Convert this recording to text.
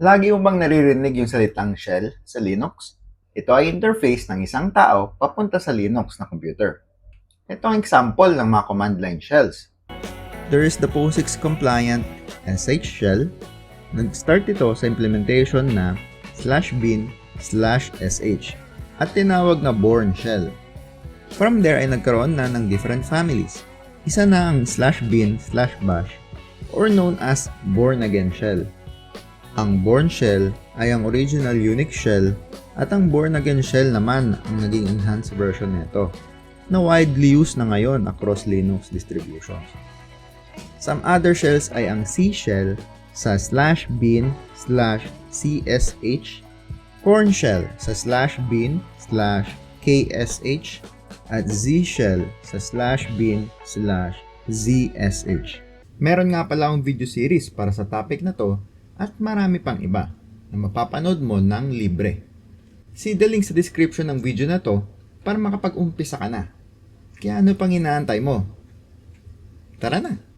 Lagi mo bang naririnig yung salitang shell sa Linux? Ito ay interface ng isang tao papunta sa Linux na computer. Ito ang example ng mga command line shells. There is the POSIX compliant SH shell. Nag-start ito sa implementation na slash bin slash sh at tinawag na Bourne shell. From there ay nagkaroon na ng different families. Isa na ang slash bin slash bash or known as Born Again shell. Ang Born shell ay ang original Unix shell at ang Born Again shell naman ang naging enhanced version nito na widely used na ngayon across Linux distributions. Some other shells ay ang C shell sa slash bin slash csh, corn shell sa slash bin slash ksh, at Z shell sa slash bin slash zsh. Meron nga pala akong video series para sa topic na to at marami pang iba na mapapanood mo ng libre. See the link sa description ng video na to para makapag-umpisa ka na. Kaya ano pang inaantay mo? Tara na!